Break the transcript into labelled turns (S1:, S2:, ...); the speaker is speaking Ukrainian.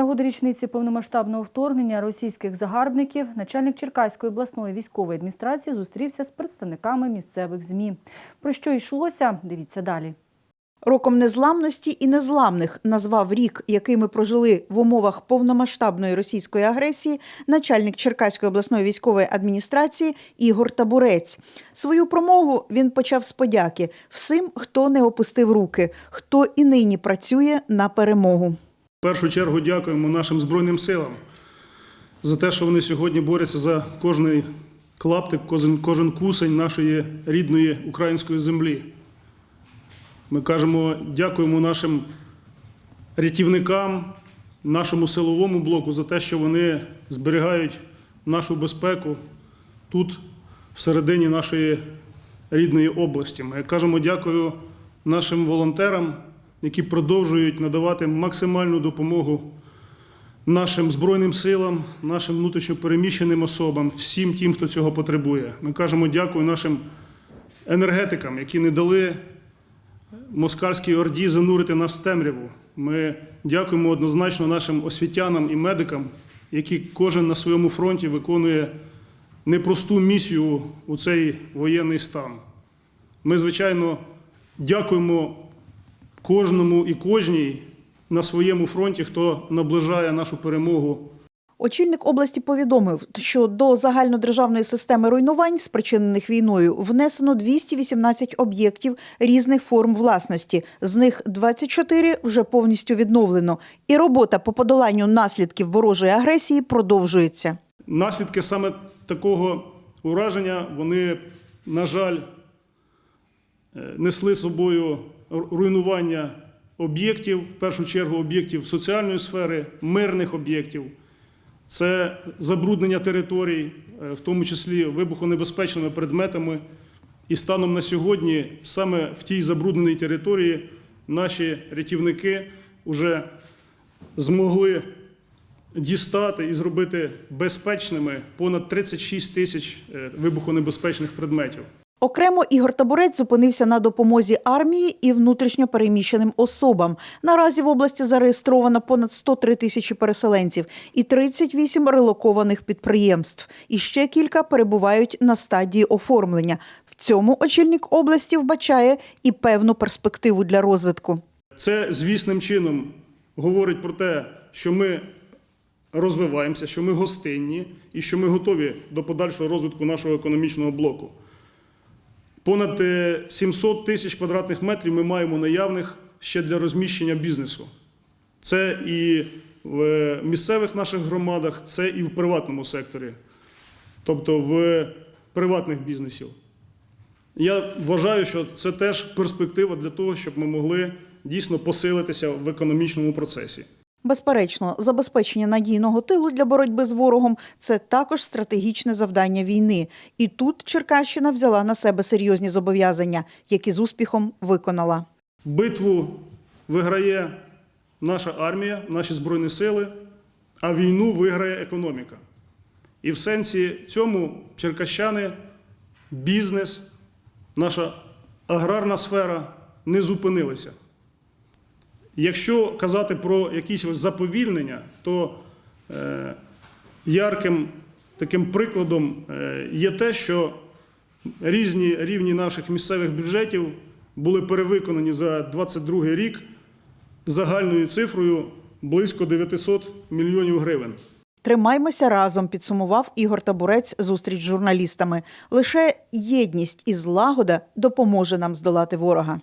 S1: нагоди річниці повномасштабного вторгнення російських загарбників начальник Черкаської обласної військової адміністрації зустрівся з представниками місцевих ЗМІ. Про що йшлося? Дивіться далі.
S2: Роком незламності і незламних назвав рік, який ми прожили в умовах повномасштабної російської агресії, начальник Черкаської обласної військової адміністрації Ігор Табурець. Свою промову він почав з подяки всім, хто не опустив руки, хто і нині працює на перемогу.
S3: В першу чергу дякуємо нашим Збройним силам за те, що вони сьогодні борються за кожний клаптик, кожен, кусень нашої рідної української землі. Ми кажемо, дякуємо нашим рятівникам, нашому силовому блоку за те, що вони зберігають нашу безпеку тут, всередині нашої рідної області. Ми кажемо дякую нашим волонтерам, які продовжують надавати максимальну допомогу нашим Збройним силам, нашим внутрішньопереміщеним особам, всім тим, хто цього потребує. Ми кажемо дякую нашим енергетикам, які не дали москальській орді занурити нас в темряву. Ми дякуємо однозначно нашим освітянам і медикам, які кожен на своєму фронті виконує непросту місію у цей воєнний стан. Ми, звичайно, дякуємо кожному і кожній на своєму фронті, хто наближає нашу перемогу
S2: Очільник області повідомив, що до загальнодержавної системи руйнувань, спричинених війною, внесено 218 об'єктів різних форм власності. З них 24 вже повністю відновлено. І робота по подоланню наслідків ворожої агресії продовжується.
S3: Наслідки саме такого ураження, вони, на жаль, несли собою руйнування об'єктів, в першу чергу об'єктів соціальної сфери, мирних об'єктів. Це забруднення територій, е, в тому числі вибухонебезпечними предметами. І станом на сьогодні, саме в тій забрудненій території, наші рятівники вже змогли дістати і зробити безпечними понад 36 тисяч е, вибухонебезпечних предметів.
S2: Окремо Ігор Табурець зупинився на допомозі армії і внутрішньо переміщеним особам. Наразі в області зареєстровано понад 103 тисячі переселенців і 38 релокованих підприємств. І ще кілька перебувають на стадії оформлення. В цьому очільник області вбачає і певну перспективу для розвитку.
S3: Це звісним чином говорить про те, що ми розвиваємося, що ми гостинні і що ми готові до подальшого розвитку нашого економічного блоку. Понад е, 700 тисяч квадратних метрів ми маємо наявних ще для розміщення бізнесу. Це і в е, місцевих наших громадах, це і в приватному секторі, тобто в приватних бізнесів. Я вважаю, що це теж перспектива для того, щоб ми могли дійсно посилитися в економічному процесі.
S2: Безперечно, забезпечення надійного тилу для боротьби з ворогом це також стратегічне завдання війни. І тут Черкащина взяла на себе серйозні зобов'язання, які з успіхом виконала.
S3: Битву виграє наша армія, наші збройні сили, а війну виграє економіка. І в сенсі цьому черкащани, бізнес, наша аграрна сфера не зупинилися. Якщо казати про якісь заповільнення, то е, ярким таким прикладом е, є те, що різні рівні наших місцевих бюджетів були перевиконані за 2022 рік загальною цифрою близько 900 мільйонів гривень.
S2: Тримаймося разом, підсумував Ігор Табурець зустріч з журналістами. Лише єдність і злагода допоможе нам здолати ворога.